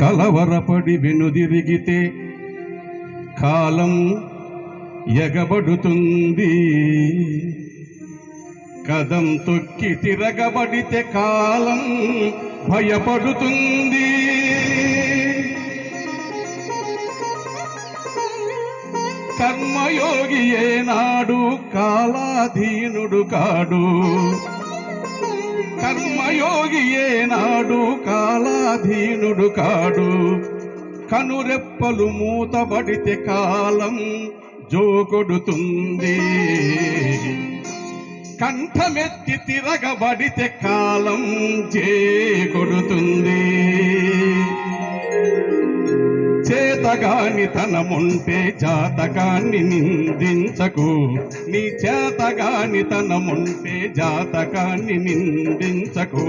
కలవరపడి వెనుదిరిగితే కాలం ఎగబడుతుంది. కదం తొక్కి తిరగబడితే కాలం భయపడుతుంది. కర్మయోగి ఏనాడు కాలాధీనుడు కాడు. కర్మయోగి ఏనాడు కాలాధీనుడు కాడు. కనురెప్పలు మూతబడితే కాలం జోకొడుతుంది. కంఠమెత్తి తిరగబడితే కాలం చేకొడుతుంది చేతగాని తనముంటే జాతకాన్ని నిందించకు. నీ చేతగాని తనముంటే జాతకాన్ని నిందించకు.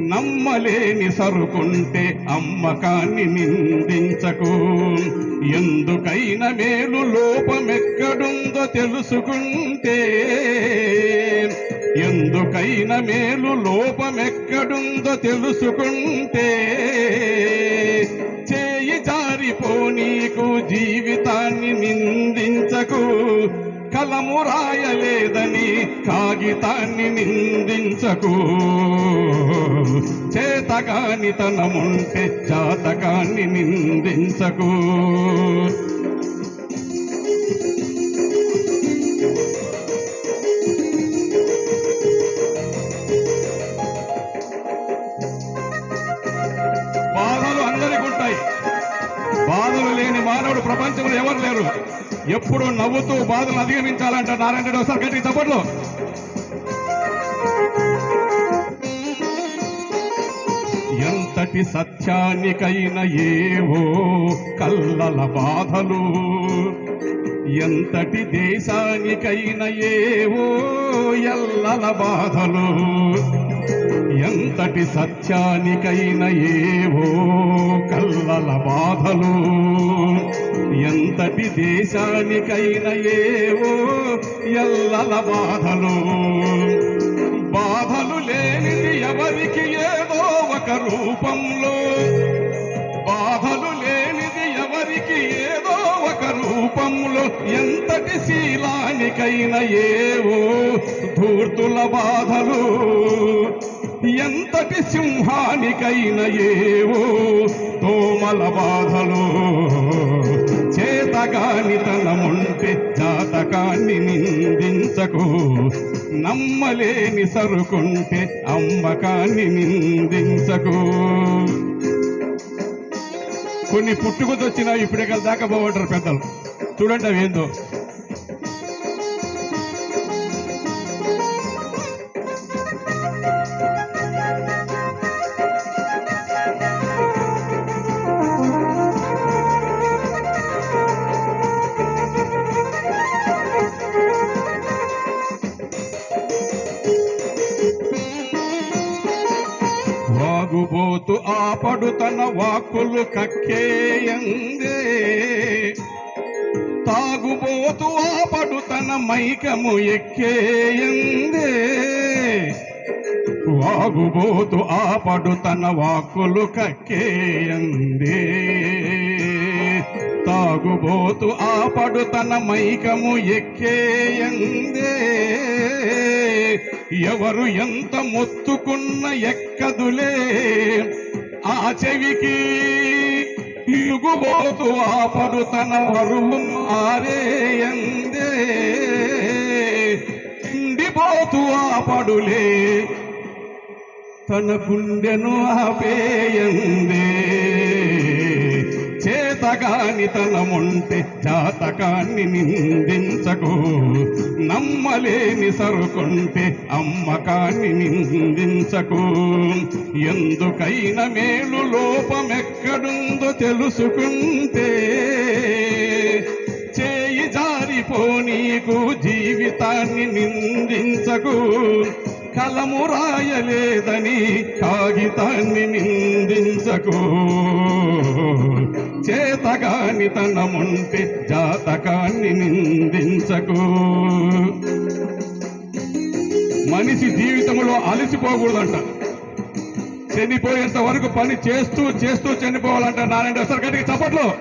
నమ్మలేని సరుకుంటే అమ్మకాన్ని నిందించకు. ఎందుకైనా మేలు లోపమెక్కడుందో తెలుసుకుంటే. ఎందుకైనా మేలు లోపమెక్కడుందో తెలుసుకుంటే. జీవితాన్ని నిందించకు. కలము రాయలేదని కాగితాన్ని నిందించకు. చేతగానితనముంటే జాతకాన్ని నిందించకు. ఎప్పుడు నవ్వుతూ బాధలు అధిగమించాలంట నారాయణ రెడ్డి ఒకసారి గట్టి చప్పట్లు. ఎంతటి సత్యానికైన ఏవో కల్లల బాధలు ఎంతటి దేశానికైన ఏవో ఎల్లల బాధలు. ఎంతటి సత్యానికైన ఏవో కల్లల బాధలు. ఎంతటి దేశానికైన ఏవో ఎల్లల బాధలు. బాధలు లేనిది ఎవరికి ఏదో ఒక రూపంలో. బాధలు లేనిది ఎవరికి ఏదో ఒక రూపంలో. ఎంతటి శీలానికైన ఏవో ధూర్తుల బాధలు. ఎంతటి సింహానికైన ఏవో తోమల బాధలు. చేతగాని తనముంటే జాతకాన్ని నిందించకు. నమ్మలేని సరుకుంటే అమ్మకాన్ని నిందించకు. కొన్ని పుట్టుకొచ్చిన ఇప్పుడే కదా దాకా పోవటారు పెద్దలు. చూడండి అవి ఏందో. కాపాడు తన వాక్కులు కక్కేయందే తాగుబోతు ఆపడు తన మైకము ఎక్కేయందే వాగుబోతు ఆపడు తన వాక్కులు కక్కేయందే తాగుబోతు ఆపడు తన మైకము ఎక్కేయందే ఎవరు ఎంత మొత్తుకున్న ఎక్కదులే. ఆ చెవికి ఇరుగుబోతు ఆపడు తన వరువు ఆరేయందే తిండిపోతూ ఆపడులే తన గుండెను ఆపేయందే చేతగాని తనముంటే జాతకాన్ని నిందించకు. నమ్మలేని సరుకుంటే అమ్మకాన్ని నిందించకు. ఎందుకైనా మేలు లోపమెక్కడుందో తెలుసుకుంటే. చేయి జారిపో నీకు జీవితాన్ని నిందించకు. కలము రాయలేదని కాగితాన్ని నిందించకు. చేతగాని తనముంటే జాతకాన్ని నిందించకు. మనిషి జీవితంలో అలసిపోకూడదంట. చనిపోయేంత వరకు పని చేస్తూ చేస్తూ చనిపోవాలంట నారాయణ సార్. గట్టిగా చప్పట్లో.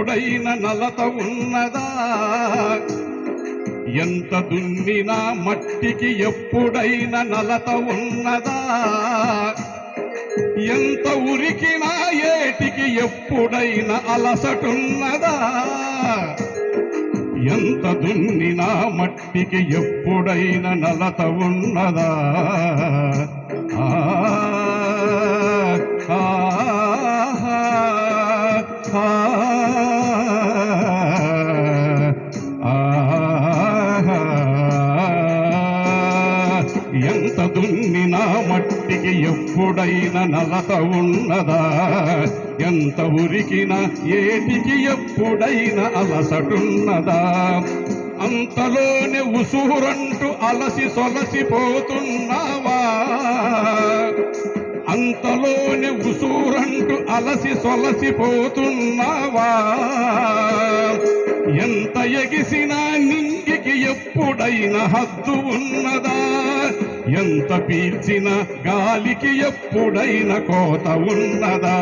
ఎప్పుడైనా నలత ఉన్నదా? ఎంత దున్నినా మట్టికి ఎప్పుడైనా నలత ఉన్నదా? ఎంత ఉరికినా ఏటికి ఎప్పుడైనా అలసటున్నదా? ఎంత దున్నినా మట్టికి ఎప్పుడైనా నలత ఉన్నదా? ఎప్పుడైన నలత ఉన్నదా? ఎంత ఉరికిన ఏటికి ఎప్పుడైన అలసటున్నదా? అంతలోనే ఉసూరంటూ అలసి సొలసిపోతున్నావా అంతలోనే ఉసూరంటూ అలసి సొలసిపోతున్నావా ఎంత ఎగిసినా ఎప్పుడైనా హద్దు ఉన్నదా? ఎంత పీల్చిన గాలికి ఎప్పుడైనా కోత ఉన్నదా?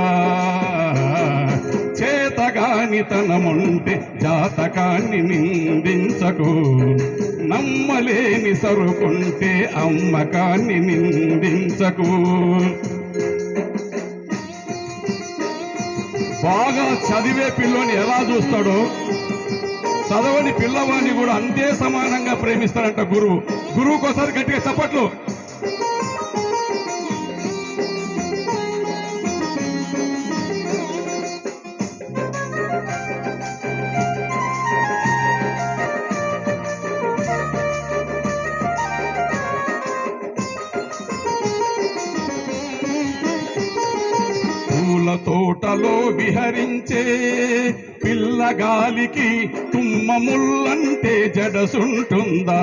చేతగాని తనముంటే జాతకాన్ని నిందించకు. నమ్మలేని సరుకుంటే అమ్మకాన్ని నిందించకు. బాగా చదివే పిల్లోని ఎలా చూస్తాడో? చదవని పిల్లవాడిని కూడా అంతే సమానంగా ప్రేమిస్తారంట గురువు. గురువుకోసారి గట్టిగా చప్పట్లు. పూల తోటలో విహరించే పిల్లగాలికి తుమ్మ ముల్లంటే జడసుంటుందా?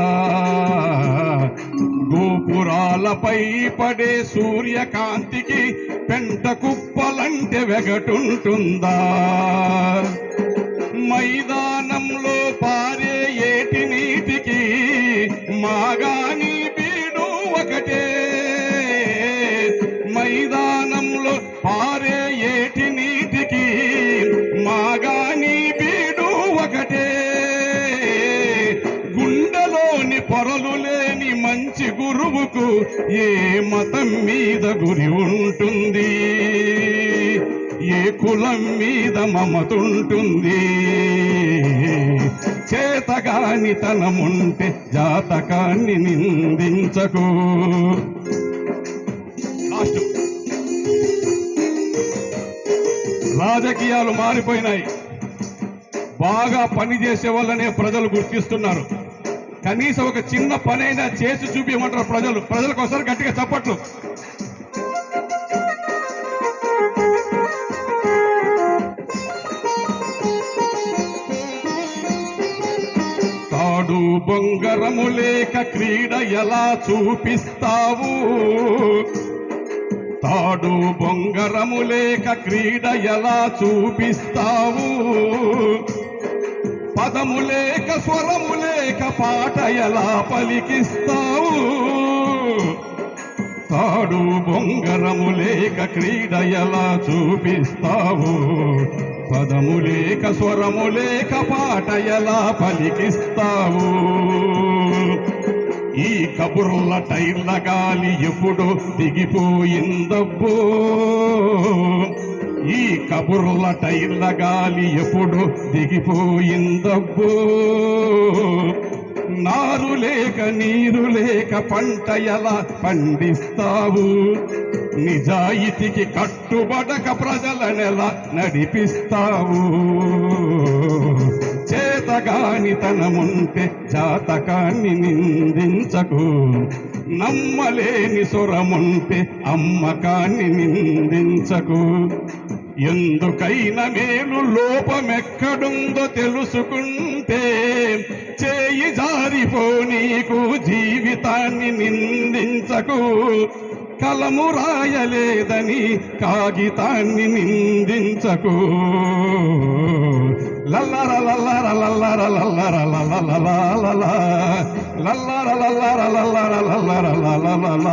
గోపురాలపై పడే సూర్యకాంతికి పెంట కుప్పలంటే వెగటుంటుందా? మైదానంలో పారే ఏటి నీటికి మాగాని ఏ మతం మీద గురి ఉంటుంది? ఏ కులం మీద మమతుంటుంది? చేతగాని తనముంటే జాతకాన్ని నిందించకు. లాస్ట్ రాజకీయాలు మారిపోయినాయి. బాగా పని చేసే వాళ్ళనే ప్రజలు గుర్తిస్తున్నారు. కనీసం ఒక చిన్న పనైనా చేసి చూపించమంటారు ప్రజలు. ప్రజలకు ఒకసారి గట్టిగా చప్పట్లు. తాడు బొంగరము లేక క్రీడ ఎలా చూపిస్తావు? తాడు బొంగరము లేక క్రీడ ఎలా చూపిస్తావు? పదము లేక స్వరము లేక పాట ఎలా పలికిస్తావు? తాడు బొంగరము లేక క్రీడ ఎలా చూపిస్తావు? పదము లేక స్వరము లేక పాట ఎలా పలికిస్తావు? ఈ కబుర్ల టైర్ల గాలి ఎప్పుడో దిగిపోయిందబ్బో ఈ కబుర్ల టైర్ల గాలి ఎప్పుడో దిగిపోయిందబ్బో. నారు లేక నీరు లేక పంట ఎలా పండిస్తావు? నిజాయితీకి కట్టుబడక ప్రజలనెలా నడిపిస్తావు. చేతగానితనముంటే జాతకాన్ని నిందించకు. నమ్మలేని సురముంటే అమ్మకాన్ని నిందించకు. ఎందుకైనా మేలు లోపమెక్కడుందో తెలుసుకుంటే చేయి జారిపో నీకు జీవితాన్ని నిందించకు. కలము రాయలేదని కాగితాన్ని నిందించకు. లల్లర లల్లర లల్లర లల్లర లల్లల లల్లర లల్లర లల్లర లల్లర లల్లల